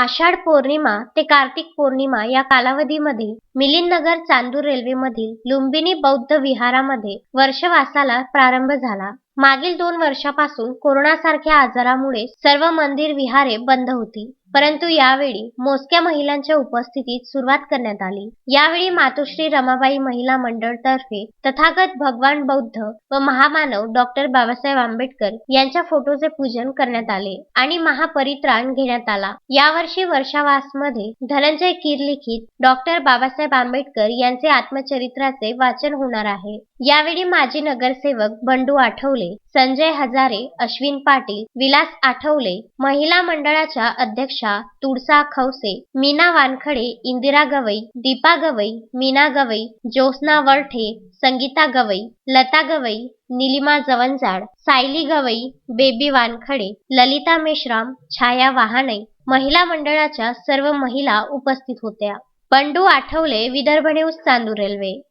आषाढ पौर्णिमा ते कार्तिक पौर्णिमा या कालावधीमध्ये मिलिंदनगर चांदूर रेल्वेमधील लुंबिनी बौद्ध विहारामध्ये वर्षवासाला प्रारंभ झाला. मागील दोन वर्षापासून कोरोनासारख्या आजारामुळे सर्व मंदिर विहारे बंद होती. परंतु यावेळी मोजक्या महिलांच्या उपस्थितीत सुरुवात करण्यात आली. यावेळी मातोश्री रमाबाई महिला मंडळ तर्फे तथागत भगवान बौद्ध व महामानव डॉक्टर बाबासाहेब आंबेडकर यांच्या फोटोचे पूजन करण्यात आले आणि महापरित्राण घेण्यात आला. यावर्षी वर्षावासमध्ये धनंजय किरलिखित डॉक्टर बाबासाहेब आंबेडकर यांचे आत्मचरित्राचे वाचन होणार आहे. यावेळी माजी नगरसेवक बंडू आठवले संजय हजारे अश्विन पाटील विलास आठवले महिला मंडळाच्या अध्यक्षा तुळसा खवसे मीना वानखडे इंदिरा गवई दीपा गवई मीना गवई ज्योत्ना वरठे संगीता गवई लता गवई निलिमा जवंजाड सायली गवई बेबी वानखडे ललिता मेश्राम छाया वाहाणे महिला मंडळाच्या सर्व महिला उपस्थित होत्या. Bandu Athawale Vidarbha news Chandur railway.